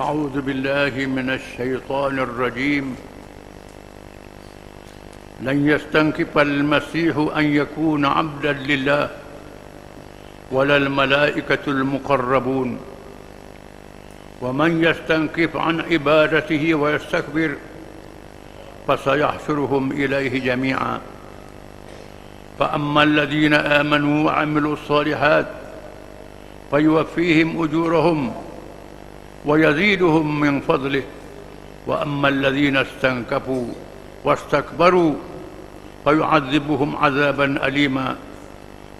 أعوذ بالله من الشيطان الرجيم. لن يستنكف المسيح أن يكون عبدا لله ولا الملائكة المقربون. ومن يستنكف عن عبادته ويستكبر فسيحشرهم إليه جميعا. فأما الذين آمنوا وعملوا الصالحات فيوفيهم أجورهم ويزيدهم من فضله. وأما الذين استنكفوا واستكبروا فيعذبهم عذابا أليما.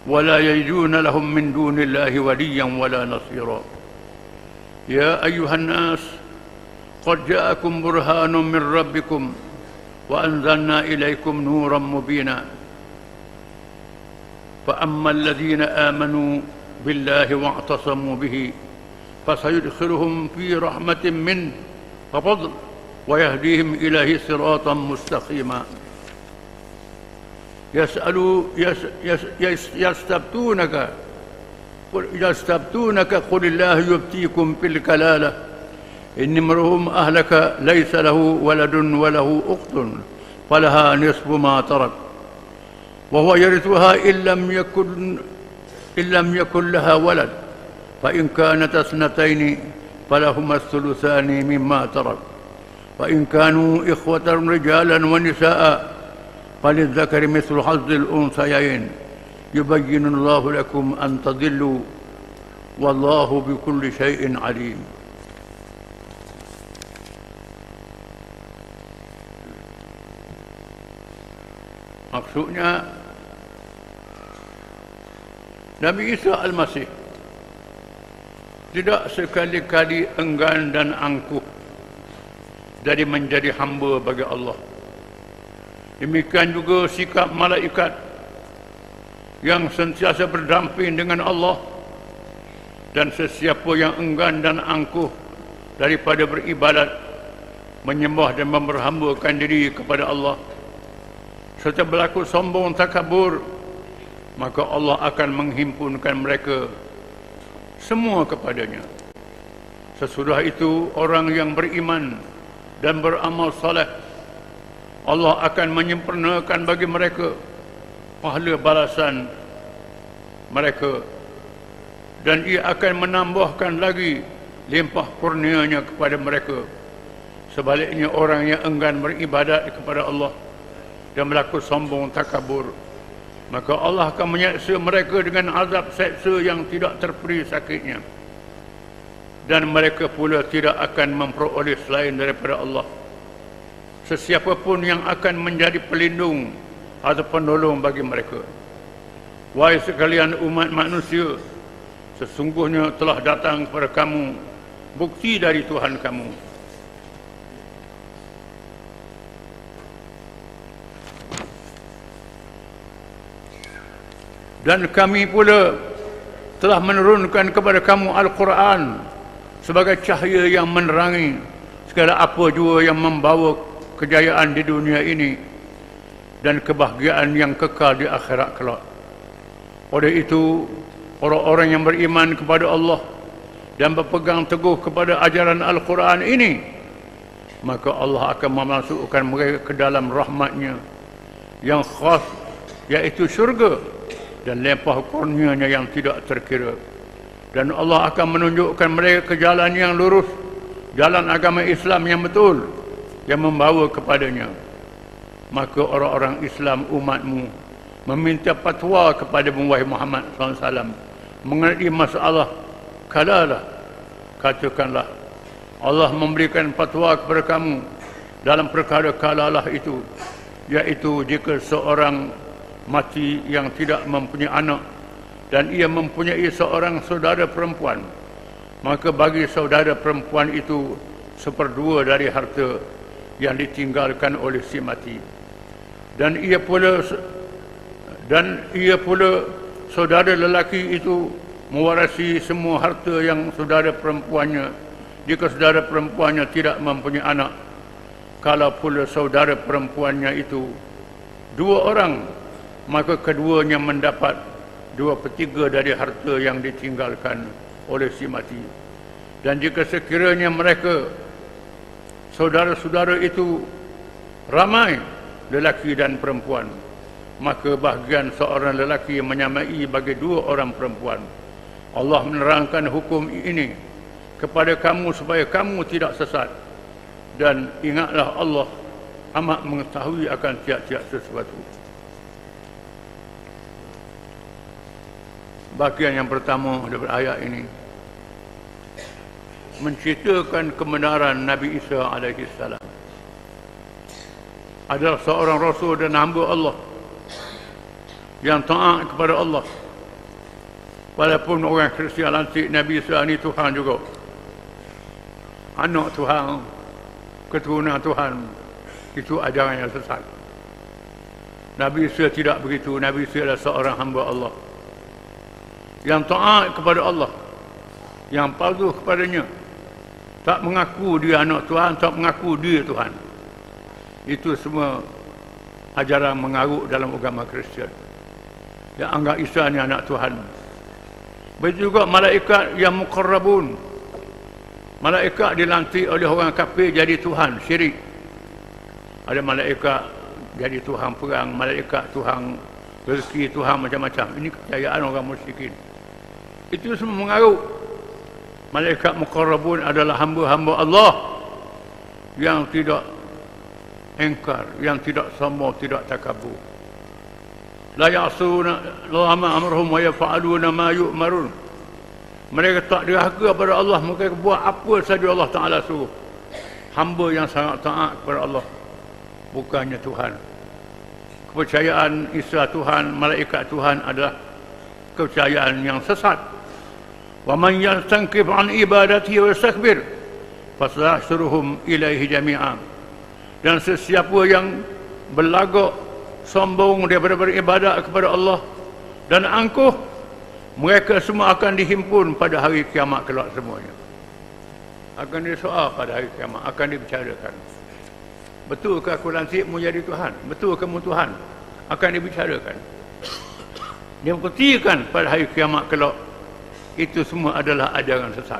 ولا يجدون لهم من دون الله وليا ولا نصيرا. يا أيها الناس قد جاءكم برهان من ربكم وأنزلنا إليكم نورا مبينا. فأما الذين آمنوا بالله واعتصموا به فسيدخلهم في رحمة منه وفضل ويهديهم إليه صراطا مستقيما. يسألوا يس يس يس يستبتونك قل يستبتونك قل الله يبتيكم في الكلالة. إن امرؤ أهلك ليس له ولد وله أخت فلها نصف ما ترك وهو يرثها إن لم يكن إن لم يكن لها ولد. فإن كانت اثنتين فلهما الثلثان مما ترك. وإن كانوا إخوة رجالا ونساء فللذكر مثل حظ الأنثيين. يبين الله لكم أن تضلوا والله بكل شيء عليم. Maksudnya Nabi Isa Al-Masih tidak sekali-kali enggan dan angkuh dari menjadi hamba bagi Allah. Demikian juga sikap malaikat yang sentiasa berdamping dengan Allah dan sesiapa yang enggan dan angkuh daripada beribadat, menyembah dan memperhambakan diri kepada Allah serta berlaku sombong takabur maka Allah akan menghimpunkan mereka semua kepadanya. Sesudah itu orang yang beriman dan beramal saleh Allah akan menyempurnakan bagi mereka pahala balasan mereka. Dan ia akan menambahkan lagi limpah kurnianya kepada mereka. Sebaliknya orang yang enggan beribadat kepada Allah dan berlaku sombong takabur maka Allah akan menyeksa mereka dengan azab seksa yang tidak terperi sakitnya. Dan mereka pula tidak akan memperoleh selain daripada Allah. Sesiapa pun yang akan menjadi pelindung atau penolong bagi mereka. Wahai sekalian umat manusia sesungguhnya telah datang kepada kamu bukti dari Tuhan kamu dan kami pula telah menurunkan kepada kamu Al-Quran sebagai cahaya yang menerangi segala apa jua yang membawa kejayaan di dunia ini dan kebahagiaan yang kekal di akhirat kelak. Oleh itu, orang-orang yang beriman kepada Allah dan berpegang teguh kepada ajaran Al-Quran ini, maka Allah akan memasukkan mereka ke dalam rahmatnya yang khas, iaitu syurga dan lempah kurnianya yang tidak terkira. Dan Allah akan menunjukkan mereka ke jalan yang lurus jalan agama Islam yang betul yang membawa kepadanya. Maka orang-orang Islam umatmu meminta fatwa kepada Wahai Muhammad SAW mengenai masalah? Kalalah katakanlah Allah memberikan fatwa kepada kamu dalam perkara kalalah itu iaitu jika seorang mati yang tidak mempunyai anak. Dan ia mempunyai seorang saudara perempuan. Maka bagi saudara perempuan itu seperdua dari harta yang ditinggalkan oleh si mati. Dan ia pula dan ia pula saudara lelaki itu mewarisi semua harta yang saudara perempuannya jika saudara perempuannya tidak mempunyai anak. Kalau pula saudara perempuannya itu dua orang maka keduanya mendapat dua per tiga dari harta yang ditinggalkan oleh si mati. Dan jika sekiranya mereka saudara-saudara itu ramai lelaki dan perempuan, maka bahagian seorang lelaki menyamai bagi dua orang perempuan. Allah menerangkan hukum ini kepada kamu supaya kamu tidak sesat. Dan ingatlah Allah amat mengetahui akan tiap-tiap sesuatu. Bahagian yang pertama daripada ayat ini. Menceritakan kebenaran Nabi Isa alaihi salam. Adalah seorang rasul dan hamba Allah yang taat kepada Allah. Walaupun orang Kristian lantik Nabi Isa ini Tuhan juga. Anak Tuhan keturunan Tuhan itu ajaran yang sesat. Nabi Isa tidak begitu. Nabi Isa adalah seorang hamba Allah yang taat kepada Allah. Yang patuh kepadanya. Tak mengaku dia anak Tuhan tak mengaku dia Tuhan. Itu semua ajaran mengaruk dalam agama Kristian. Yang anggap Isa ni anak Tuhan. Begitu juga malaikat yang mukarrabun. Malaikat dilantik oleh orang kafir jadi Tuhan syirik. Ada malaikat jadi Tuhan perang malaikat Tuhan rezeki Tuhan macam-macam. Ini kepercayaan orang musyrikin itu semua mengaruk malaikat mukarrabun adalah hamba-hamba Allah yang tidak engkar yang tidak sama tidak takabur. La ya'suna Allah ma amruhum wa yaf'aluna ma yu'marun. Mereka tak dirahaka kepada Allah mereka buat apa saja Allah Taala suruh. Hamba yang sangat taat kepada Allah bukannya Tuhan. Kepercayaan Isa Tuhan malaikat Tuhan adalah kepercayaan yang sesat ومن يستنكف عن عبادته ويستكبر فسيحشرهم إليه جميعا dan sesiapa yang berlagak sombong daripada beribadat kepada Allah dan angkuh mereka semua akan dihimpun pada hari kiamat kelak semuanya akan disoal pada hari kiamat akan dibicarakan betul ke aku lantik menjadi Tuhan betul ke Tuhan akan dibicarakan dia buktikan pada hari kiamat kelak itu semua adalah ajaran sesat.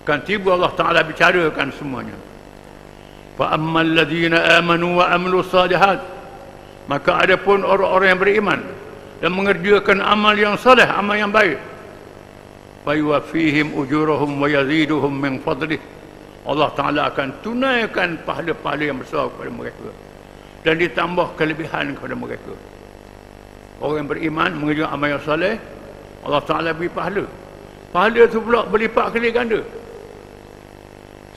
Akan tiba Allah Ta'ala bicarakan semuanya. Fa ammal ladhina amanu wa amlu salihat. Maka ada pun orang-orang yang beriman dan mengerjakan amal yang saleh amal yang baik. Fa yuwafihim ujurahum wa yaziduhum min fadlih. Allah Ta'ala akan tunaikan pahala-pahala yang besar kepada mereka dan ditambah kelebihan kepada mereka. Orang yang beriman mengerjakan amal yang saleh Allah Ta'ala beri pahala. Pahala itu pula berlipat kali ganda.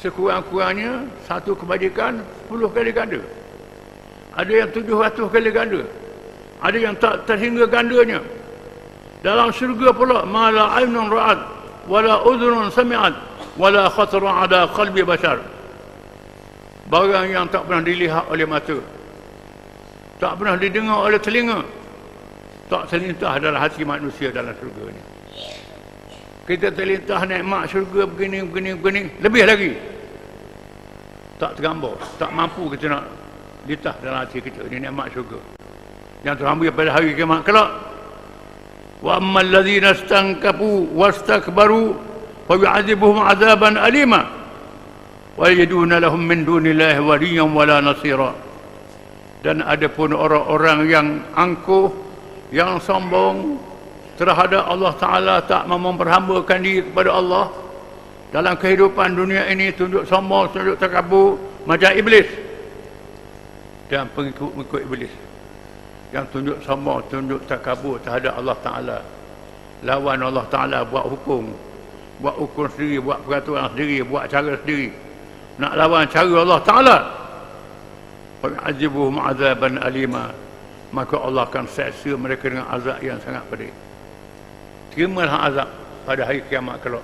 Sekurang-kurangnya satu kebajikan sepuluh kali ganda. Ada yang tujuh ratus kali ganda. Ada yang tak terhingga gandanya. Dalam syurga pula mala ainun ra'ad wala udhunun sami'ad wala khatara ada qalbi bashar. Barang yang tak pernah dilihat oleh mata tak pernah didengar oleh telinga tak terlintah dalam hati manusia dalam syurga ini. Kita terlintah nikmat syurga begini, begini, begini. Lebih lagi. Tak tergambar. Tak mampu kita nak lintah dalam hati kita. Ini nikmat syurga. Yang terambil pada hari kiamat kelak. Wa ammal ladhina stankapu wastakbaru wa yu'adzibuhum azaban alima wa yajiduna lahum min dunillahi waliyan wala nasira. Dan ada pun orang-orang yang angkuh yang sombong terhadap Allah Ta'ala tak mau memperhambakan diri kepada Allah dalam kehidupan dunia ini tunjuk sombong, tunjuk terkabur macam iblis dan pengikut-pengikut iblis yang tunjuk sombong, tunjuk terkabur terhadap Allah Ta'ala lawan Allah Ta'ala buat hukum buat hukum sendiri, buat peraturan sendiri buat cara sendiri nak lawan cara Allah Ta'ala وَيَعْزِبُهُمْ عَذَابًا أَلِيمًا maka Allah akan seksa mereka dengan azab yang sangat pedih. Terimalah azab pada hari kiamat kalau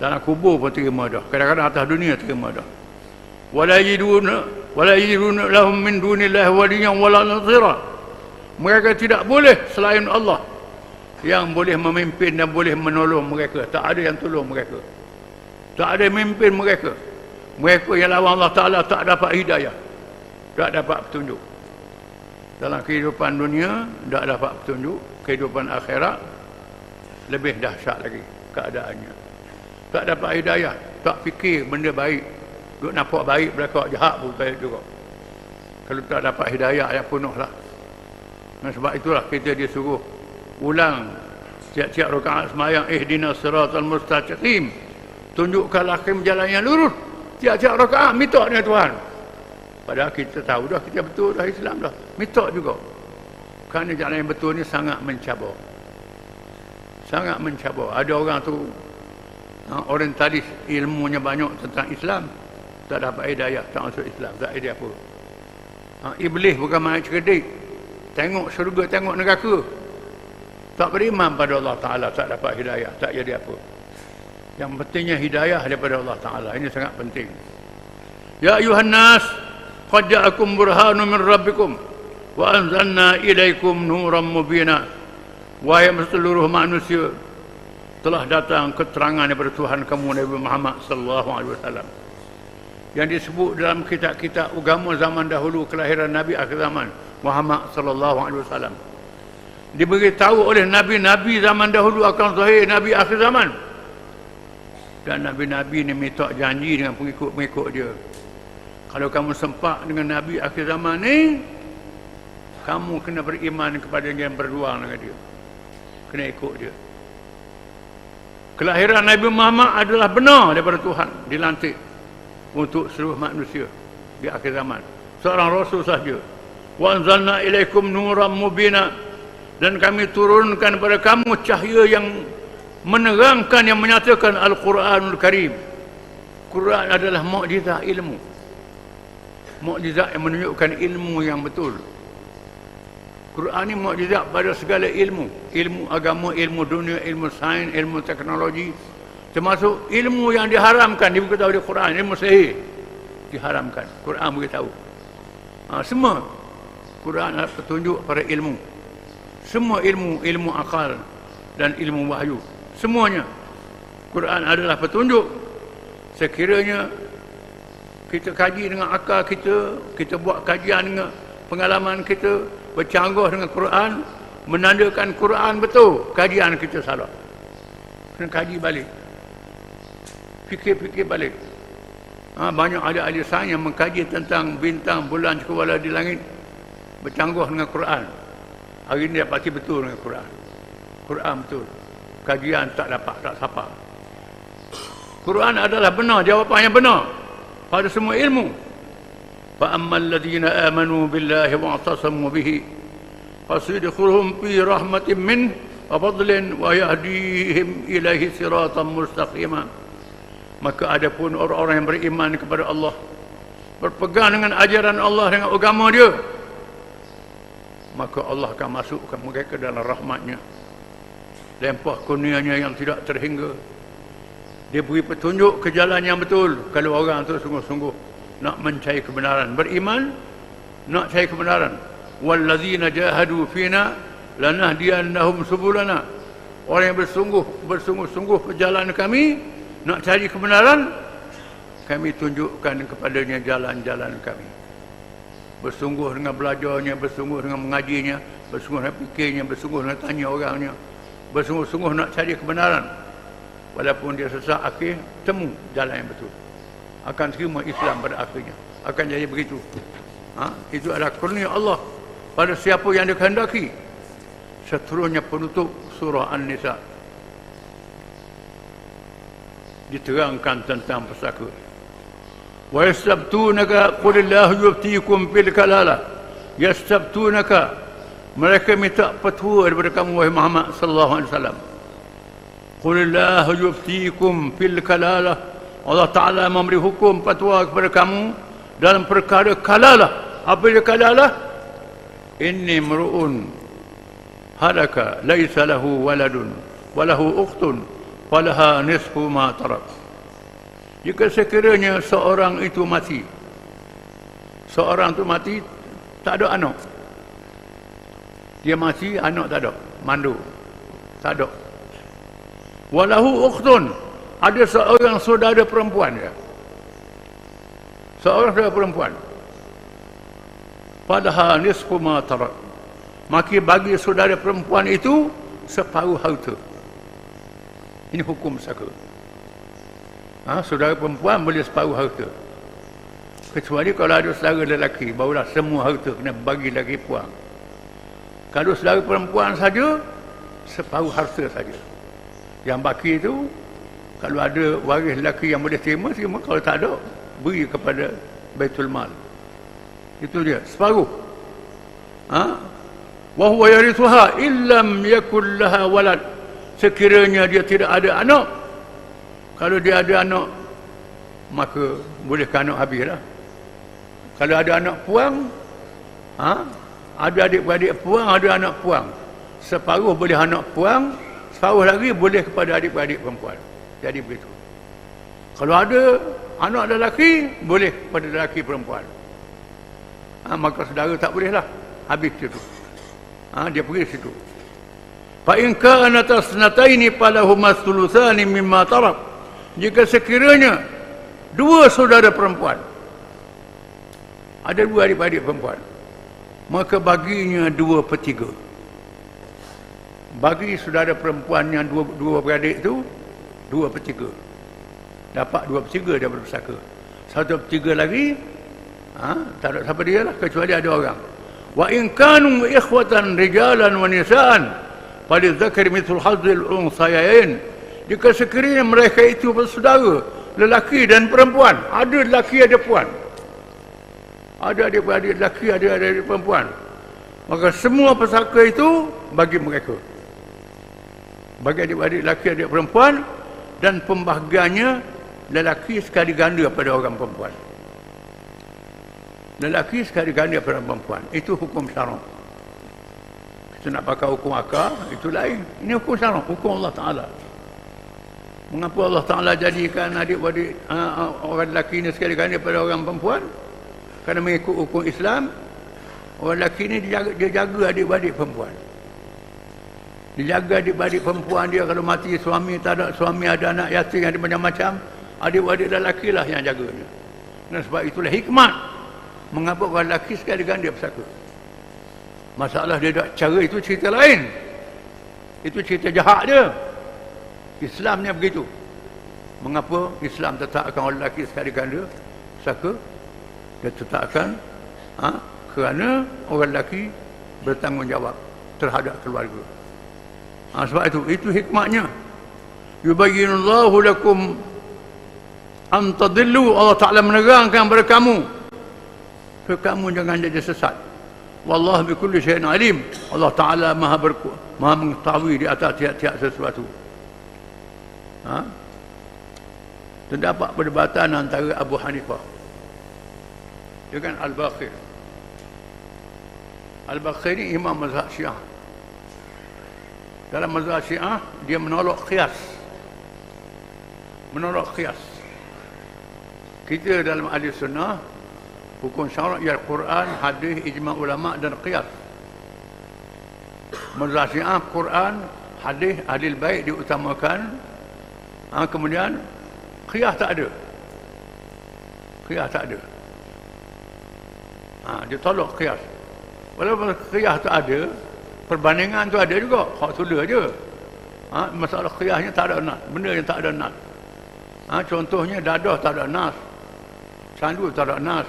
dalam kubur pun terima dah. Kadang-kadang atas dunia terima dah. Wala yiduna wala yiduna lahum min dunillahi waliyan wala nasira mereka tidak boleh selain Allah. Yang boleh memimpin dan boleh menolong mereka. Tak ada yang tolong mereka. Tak ada memimpin mereka. Mereka yang lawan Allah Ta'ala tak dapat hidayah. Tak dapat petunjuk dalam kehidupan dunia tak dapat petunjuk kehidupan akhirat lebih dahsyat lagi keadaannya Tak dapat hidayah. Tak fikir benda baik. Duk nampak baik berlaku jahat pun baik juga. Kalau tak dapat hidayah ayat penuh lah. Dan sebab itulah kita disuruh ulang tiap-tiap rakaat semayang ihdinas siratal mustaqim. Tunjukkanlah kami jalan yang lurus. Tiap-tiap rakaat minta dengan Tuhan. Padahal kita tahu dah kita betul dah Islam dah. Minta juga. Kerana jalan yang betul ni sangat mencabar. Sangat mencabar. Ada orang tu ha, orientalis ilmunya banyak tentang Islam. Tak dapat hidayah, tak masuk Islam. Tak hidayah apa. Ha, Iblis bukan main cerdik. Tengok syurga, tengok neraka. Tak beriman pada Allah Ta'ala, tak dapat hidayah, tak jadi apa. Yang pentingnya hidayah daripada Allah Ta'ala. Ini sangat penting. Ya ayuhan nas, ja'akum burhanu min rabbikum wa anzalna ilaikum nuran mubina wahai seluruh manusia telah datang keterangan daripada Tuhan kamu Nabi Muhammad sallallahu alaihi wasallam. Yang disebut dalam kitab-kitab agama zaman dahulu kelahiran Nabi akhir zaman Muhammad sallallahu alaihi wasallam. Diberitahu oleh nabi-nabi zaman dahulu akan zahir nabi akhir zaman. Dan nabi-nabi ni minta janji dengan pengikut-pengikut dia kalau kamu sempat dengan Nabi akhir zaman ni, kamu kena beriman kepada yang berdua dengan dia. Kena ikut dia. Kelahiran Nabi Muhammad adalah benar daripada Tuhan dilantik untuk seluruh manusia di akhir zaman. Seorang rasul sahaja. Wa anzalna ilaikum nuran mubina dan kami turunkan kepada kamu cahaya yang menerangkan yang menyatakan Al-Quranul Karim. Quran adalah mukjizat ilmu mukjizat yang menunjukkan ilmu yang betul. Quran ni mukjizat pada segala ilmu, ilmu agama, ilmu dunia, ilmu sains, ilmu teknologi, termasuk ilmu yang diharamkan diberitahu di Quran, ilmu sihir diharamkan. Quran beritahu. Ha, semua Quran adalah petunjuk pada ilmu. Semua ilmu, ilmu akal dan ilmu wahyu. Semuanya Quran adalah petunjuk sekiranya kita kaji dengan akal kita kita buat kajian dengan pengalaman kita bercanggah dengan Quran menandakan Quran betul kajian kita salah. Kena kaji balik. Fikir-fikir balik. Ha, banyak ada ahli sains yang mengkaji tentang bintang bulan cakrawala di langit bercanggah dengan Quran. Hari ini dia pasti betul dengan Quran. Quran betul. Kajian tak dapat tak sapa. Quran adalah benar jawapan yang benar pada semua ilmu. Fa ammal ladina amanu billahi wa atasamu bihi fasidkhuluhum fi rahmatin min wa fadlin wa yahdihim ilaihi siratan mustaqima. Maka adapun orang-orang yang beriman kepada Allah berpegang dengan ajaran Allah dengan agama dia maka Allah akan masukkan mereka dalam rahmatnya. Lempah kurnianya yang tidak terhingga dia beri petunjuk ke jalan yang betul. Kalau orang tu sungguh-sungguh nak mencari kebenaran. Beriman nak cari kebenaran. Wallazina jahadu fina lanahdiyannahum subulana. Orang yang bersungguh bersungguh-sungguh perjalanan kami nak cari kebenaran kami tunjukkan kepadanya jalan-jalan kami. Bersungguh dengan belajarnya bersungguh dengan mengajinya bersungguh dengan fikirnya bersungguh dengan tanya orangnya. Bersungguh-sungguh nak cari kebenaran walaupun dia sesat akhir temu jalan yang betul. Akan terima Islam pada akhirnya. Akan jadi begitu. Ha? itu adalah kurnia Allah pada siapa yang dikehendaki. Seterusnya penutup surah An-Nisa. Diterangkan tentang pesaka. Wa yastabtunaka qulillahu yuftikum fil kalala. Yastabtunaka mereka minta petua daripada kamu wahai Muhammad sallallahu alaihi wasallam Qulillahu yuftikum fil kalalah. Allah Ta'ala memberi hukum fatwa kepada kamu dalam perkara kalalah. Apa dia kalalah? Inni meru'un halaka laysa lahu waladun walahu ukhtun falaha nisfu ma tarak. Jika sekiranya seorang itu mati, seorang itu mati, tak ada anak. Dia mati, anak tak ada. Mandu. Tak ada walahu ukhtun ada seorang saudara perempuan dia. Seorang saudara perempuan. Padahal nisfu ma tarak. Maka bagi saudara perempuan itu separuh harta. Ini hukum saka. Ha, saudara perempuan boleh separuh harta. Kecuali kalau ada saudara lelaki barulah semua harta kena bagi lagi puang kalau saudara perempuan saja separuh harta saja yang baki itu kalau ada waris lelaki yang boleh terima terima. Kalau tak ada beri kepada Baitul Mal. Itu dia separuh. Ha? Wa huwa yarithuha illam yakul laha walad. Sekiranya dia tidak ada anak kalau dia ada anak maka boleh anak habislah. Kalau ada anak puang ha? Ada adik-beradik puang ada anak puang. Separuh boleh anak puang separuh lagi boleh kepada adik-beradik perempuan. Jadi begitu. Kalau ada anak lelaki boleh pada lelaki perempuan. Ha, maka saudara tak boleh lah. Habis situ ha, dia pergi situ. Fa in kana tasnataini falahuma thuluthani mimma tarak jika sekiranya dua saudara perempuan ada dua adik-adik perempuan maka baginya dua per tiga bagi saudara perempuan yang dua, dua beradik itu dua per tiga dapat dua per tiga dia bersaka satu per tiga lagi ha, tak ada siapa dia lah kecuali ada orang. Wa in kanu ikhwatan rijalan wa nisaan pada zakar mithul hazil unsayain. Jika sekiranya mereka itu bersaudara lelaki dan perempuan. Ada lelaki ada puan ada adik-adik lelaki ada adik perempuan. Maka semua pesaka itu bagi mereka bagi adik-adik lelaki adik perempuan dan pembahagiannya lelaki sekali ganda pada orang perempuan. Lelaki sekali ganda pada orang perempuan. Itu hukum syarak kita nak pakai hukum akal itu lain. Ini hukum syarak hukum Allah Ta'ala. Mengapa Allah Ta'ala jadikan adik-adik uh, orang lelaki ini sekali ganda pada orang perempuan? Kerana mengikut hukum Islam orang lelaki ini dia jaga, dia jaga adik-adik perempuan dijaga adik-adik perempuan dia kalau mati suami tak ada suami ada anak yatim ada macam-macam adik-adik lelaki lah yang jaganya dan sebab itulah hikmat. Mengapa orang lelaki sekali dengan dia pesaka masalah dia tak cara itu cerita lain. Itu cerita jahat dia. Islamnya begitu. Mengapa Islam tetapkan orang lelaki sekali ganda pesaka dia tetapkan ha, kerana orang lelaki bertanggungjawab terhadap keluarga Ha, sebab itu, itu hikmahnya. Yubayyinullahu lakum an tadillu Allah Ta'ala menerangkan kepada kamu supaya kamu jangan jadi sesat. Wallahu bi kulli syai'in alim. Allah Ta'ala maha, berku, maha mengetahui di atas tiap-tiap sesuatu. Ha? Terdapat perdebatan antara Abu Hanifah dengan Al-Baqir. Al-Baqir ini imam mazhab syiah dalam mazhab syiah dia menolak qiyas. Menolak qiyas. Kita dalam ahli sunnah hukum syarak ya Quran hadis ijma ulama dan qiyas. Mazhab syiah Quran hadis ahli baik diutamakan. Ha, kemudian qiyas tak ada. Qiyas tak ada. Ha, dia tolak qiyas. Walaupun qiyas tak ada perbandingan tu ada juga. Hak sudah aja ha, masalah khiyahnya tak ada nas. Benda yang tak ada nas. Ha, contohnya dadah tak ada nas. Candu tak ada nas.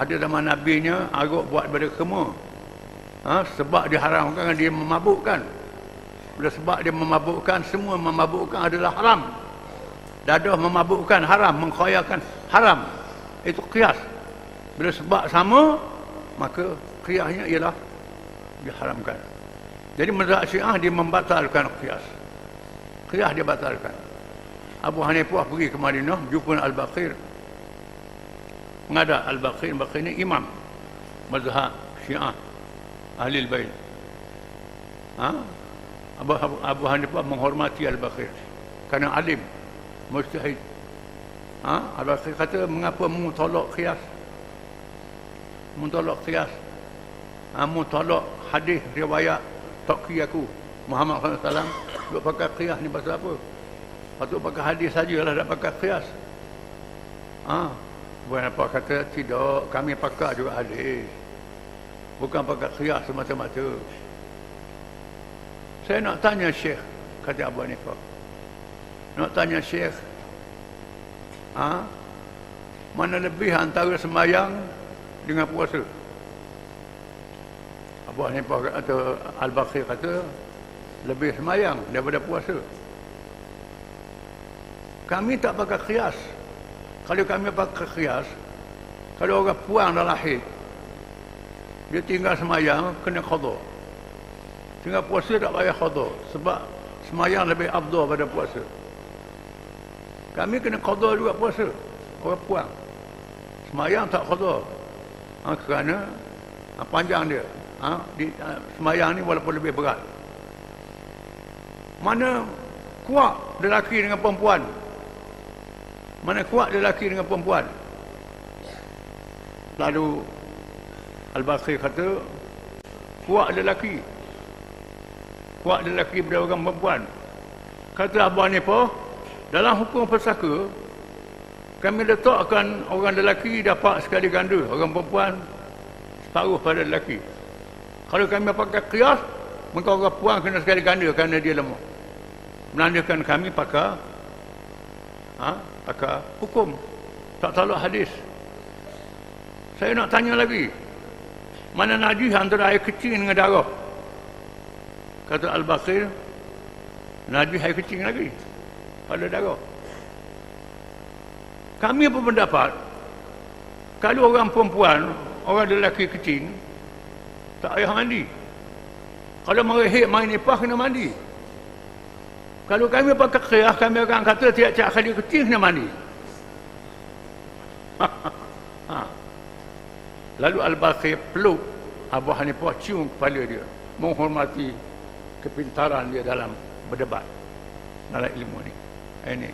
Ada zaman nabinya agak buat pada kema. Ha, sebab diharamkan dia memabukkan. Bila sebab dia memabukkan semua memabukkan adalah haram. Dadah memabukkan haram mengkhayakan haram. Itu kias bila sebab sama maka kiasnya ialah diharamkan. Jadi mazhab Syiah dia membatalkan qiyas. Qiyas dia batalkan. Abu Hanifah pergi ke Madinah jumpa Al-Baqir. Mengada Al-Baqir, Al-Baqir ini imam mazhab Syiah Ahli Bait. Ha? Abu, Abu, Abu Hanifah menghormati Al-Baqir kerana alim, mustahid. Ha? Al-Baqir kata mengapa mengtolak qiyas? Mengtolak qiyas. Ha, mengtolak hadis riwayat taqi aku Muhammad SAW duk pakai qiyas ni pasal apa? Patut pakai hadis sajalah tak pakai qiyas. Ha? Bukan apa kata tidak kami pakai juga hadis. Bukan pakai qiyas semata-mata. Saya nak tanya syekh kata Abu Hanifah. Nak tanya syekh Ha? Mana lebih antara semayang dengan puasa? Abu Hanifah atau Al-Baqir kata lebih semayang daripada puasa. Kami tak pakai kias. Kalau kami pakai kias, kalau orang puang dah lahir, dia tinggal semayang, kena khadar. Tinggal puasa tak payah khadar. Sebab semayang lebih abdul pada puasa. Kami kena khadar juga puasa. Orang puang. Semayang tak khadar. Ha, kerana ha, panjang dia. Ha, di, ha, semayang ni walaupun lebih berat. Mana kuat lelaki dengan perempuan? Mana kuat lelaki dengan perempuan? Lalu Al-Baqir kata kuat lelaki. Kuat lelaki pada perempuan. Kata Abu Hanifah, dalam hukum pesaka kami letakkan orang lelaki dapat sekali ganda, orang perempuan separuh pada lelaki. Kalau kami pakai kias, maka orang perempuan kena sekali ganda kerana dia lemah. Menandakan kami pakai ha, pakai hukum. Tak salah hadis. Saya nak tanya lagi. Mana najis antara air kecil dengan darah? Kata Al-Baqir najis air kecil lagi. Pada darah. Kami pendapat kalau orang perempuan orang lelaki kecil tak payah mandi kalau merehik main nipah kena mandi kalau kami pakai khiyah, kami akan kata tiap-tiap kali kecil kena mandi. Lalu Al-Baqir peluk Abu Hanifah cium kepala dia. Menghormati kepintaran dia dalam berdebat. Dalam ilmu ni. Ini.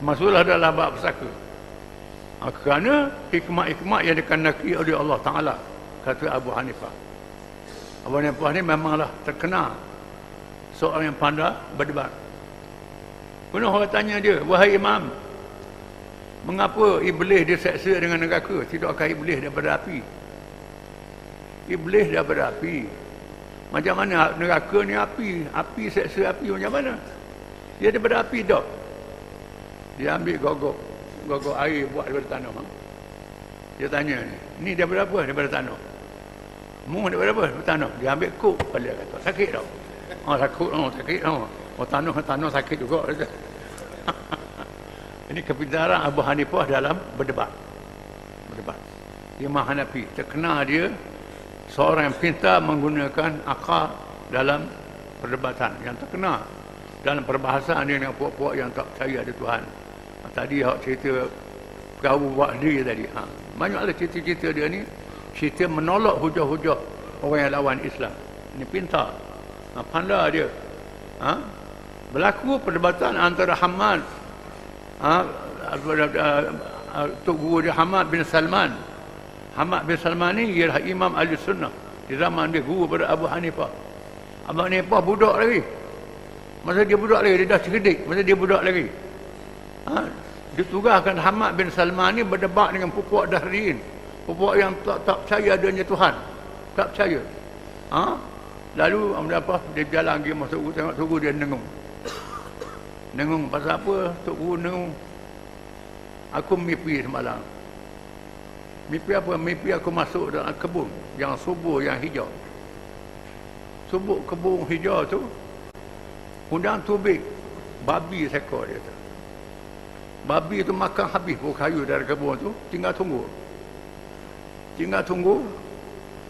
Masuklah dalam bab pesaka. Ha, kerana hikmah-hikmah yang dikandaki oleh Allah Ta'ala. Kata Abu Hanifah. Abu Hanifah ni memanglah terkenal seorang yang pandai berdebat. Pernah orang tanya dia, wahai imam, mengapa iblis diseksa dengan neraka? Tidakkah iblis daripada api? Iblis daripada api. Macam mana neraka ni api? Api seksa api macam mana? Dia daripada api tak? Dia ambil gogok. Gogok air buat daripada tanah. Dia tanya ni, ni daripada apa? Daripada tanah. Mu daripada apa? Daripada tanah. Dia ambil kuk. Dia kata, sakit tak? Oh takut, oh sakit, oh. Oh tanah, tanah sakit juga. Ini kepintaran Abu Hanifah dalam berdebat. Berdebat. Imam Hanafi. Terkenal dia seorang yang pintar menggunakan akal dalam perdebatan. Yang terkenal dalam perbahasan dia dengan puak-puak yang tak percaya ada Tuhan. Ha, tadi awak cerita perahu buat dia tadi. Ha. Banyaklah cerita-cerita dia ni. Cerita menolak hujah-hujah orang yang lawan Islam. Ini pintar. Ha, pandai dia. Ha? berlaku perdebatan antara Hamad ha, Tok Guru dia Hamad bin Salman. Hamad bin Salman ni ialah Imam Ahli Sunnah di zaman dia guru pada Abu Hanifah. Abu Hanifah budak lagi. Masa dia budak lagi dia dah cerdik. Masa dia budak lagi. Ha? ditugaskan Hamad bin Salman ni berdebat dengan pupuk Dahrin pupuk yang tak, tak percaya adanya Tuhan tak percaya ha? Lalu apa dia jalan pergi masuk guru tengok tok dia nengung. Nengung pasal apa? Tok guru nengung. Aku mimpi semalam. Mimpi apa? Mimpi aku masuk dalam kebun yang subur yang hijau. Subur kebun hijau tu undang tubik babi seekor dia tu. Babi tu makan habis buah kayu dari kebun tu, tinggal tunggu. Tinggal tunggu.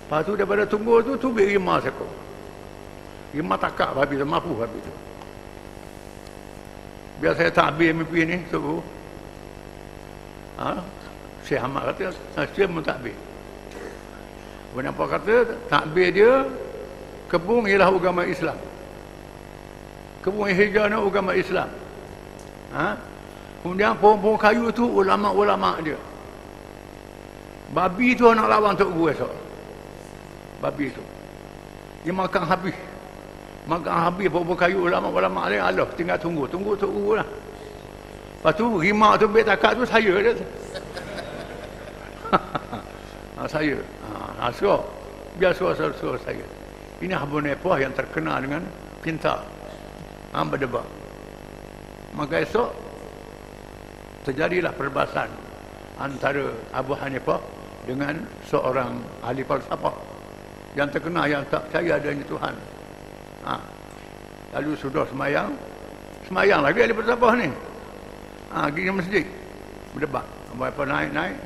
Lepas tu daripada tunggu tu tubik lima seekor. Dia matakak babi tu, mampu babi tu. Biar saya takbir mimpi ni, suruh. Ha? Syekh Ahmad kata, Syekh pun takbir. Kenapa kata, takbir dia, kebun ialah agama Islam. Kebun hijau ni agama Islam. Ha? Kemudian pohon-pohon kayu tu ulama-ulama dia. Babi tu nak lawan Tok Guru esok. Babi tu. Dia makan habis. Maka habis apa kayu ulama-ulama dia Allah tinggal tunggu. Tunggu tunggu lah. Lepas tu rimak tu bet takat tu saya dia. ha, saya. Ha, suruh. Biar suruh, suruh, suruh saya. Ini Abu Nepah yang terkenal dengan pintar. Ha, berdebat. Maka esok terjadilah perbahasan antara Abu Hanifah dengan seorang ahli falsafah yang terkenal yang tak percaya adanya Tuhan. Ha. Lalu sudah semayang, semayang lagi ahli falsafah ni. Ha, pergi ke masjid, berdebat. Hanifah naik-naik,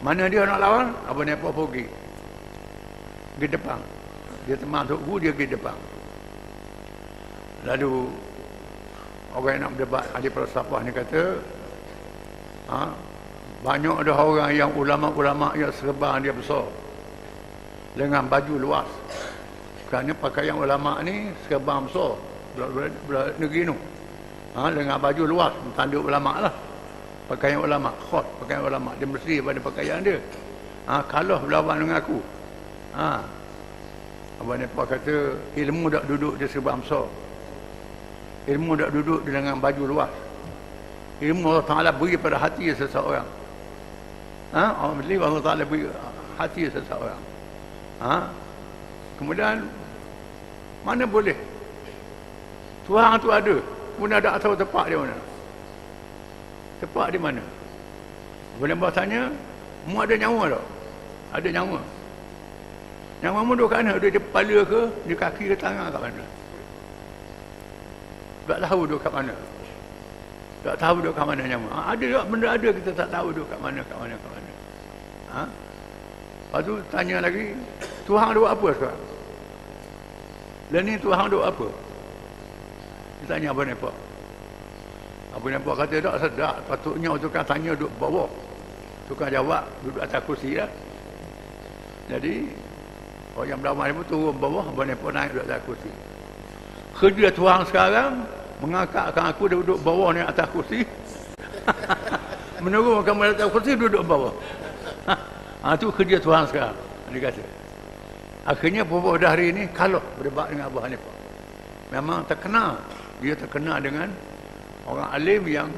mana dia nak lawan? Hanifah pergi. Pergi depan. Dia termasuk guru, dia pergi depan. Lalu orang yang nak berdebat ahli falsafah ni kata ha, banyak ada orang yang ulama-ulama yang serban dia besar. Dengan baju luas. Kerana pakaian ulama ni serban besar. Belah negeri ni ha, dengan baju luas tanduk ulama lah. Pakaian ulama khot pakaian ulama. Dia mesti pada pakaian dia. Ha, kalah berlawan dengan aku. Ha. Abang Nepal kata ilmu tak duduk di serban besar. Ilmu tak duduk dengan baju luas. Ilmu Allah Ta'ala beri pada hati seseorang ha? orang beli Allah Ta'ala beri hati seseorang. Ha? kemudian mana boleh? Tuhan tu ada. Kemudian ada tahu tempat dia mana? Tempat di mana? Boleh buat tanya mu ada nyawa tak? Ada nyawa. Nyawa mu duduk kat mana? Duduk di kepala ke? Di kaki ke tangan kat mana? Tak tahu duduk kat mana. Tak tahu duduk kat mana nyawa. Ha, ada tak benda ada kita tak tahu duduk kat mana kat mana kat mana ha? lepas tu tanya lagi Tuhan duduk apa sekarang dan ni Tuhan duduk apa? Dia tanya apa ni pak? Apa ni pak kata tak sedap. Patutnya tukang tanya duduk bawah tukang jawab duduk atas kursi lah jadi orang yang berlawan ni pun turun bawah apa ni pak naik duduk atas kursi. Kerja Tuhan sekarang mengangkatkan aku duduk bawah ni atas kursi. Menurunkan kamu atas kursi duduk bawah ha, tu kerja Tuhan sekarang dia kata akhirnya beberapa dah hari ini kalau berdebat dengan Abu Hanifah memang terkenal dia terkenal dengan orang alim yang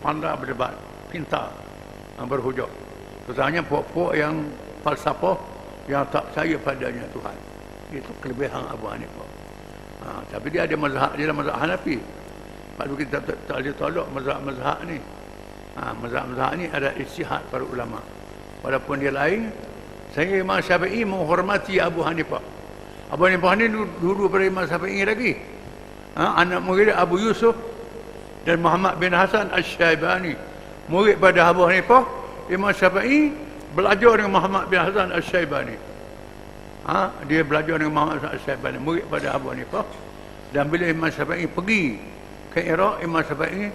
pandai berdebat pintar berhujung terutamanya puak-puak yang falsafah yang tak percaya padanya Tuhan itu kelebihan Abu Hanifah Ha, tapi dia ada mazhab dia adalah mazhab Hanafi. Sebab kita tak boleh tolak mazhab-mazhab ni. Ha, mazhab-mazhab ni ada istihad para ulama. Walaupun dia lain, saya Imam Syafi'i menghormati Abu Hanifah. Abu Hanifah ni dulu pada Imam Syafi'i lagi. Ha, anak murid Abu Yusuf dan Muhammad bin Hasan Al-Syaibani. Murid pada Abu Hanifah, Imam Syafi'i belajar dengan Muhammad bin Hasan Al-Syaibani ha, dia belajar dengan Muhammad Syafi'i murid pada Abu Hanifah dan bila Imam Syafi'i pergi ke Iraq Imam Syafi'i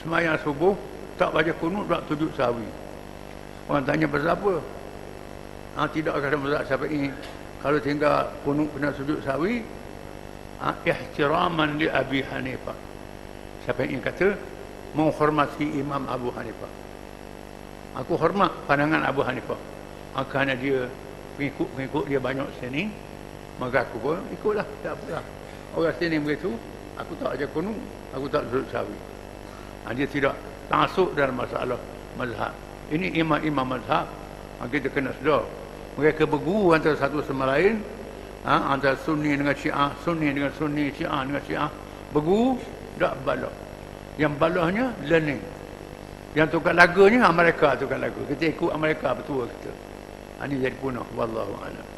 semayang subuh tak baca kunut tak tujuh sahawi orang tanya pasal apa? Ha, tidak kata Imam Syafi'i kalau tinggal kunut kena sujud sahawi ha, ihtiraman li Abi Hanifah. Syafi'i kata menghormati Imam Abu Hanifah. Aku hormat pandangan Abu Hanifah. Ha, kerana dia pengikut-pengikut dia banyak sini maka aku pun ikutlah. Tak apa lah. Orang sini begitu aku tak ajar kuno aku tak duduk sawi. Ha, dia tidak masuk dalam masalah mazhab ini imam-imam mazhab. Ha, kita kena sedar mereka berguru antara satu sama lain. Ha, antara sunni dengan syiah sunni dengan sunni syiah dengan syiah. Berguru tak balak yang balahnya learning. Yang tukar lagunya Amerika tukar lagu. Kita ikut Amerika betul kita. Ini jadi punah. Wallahu a'lam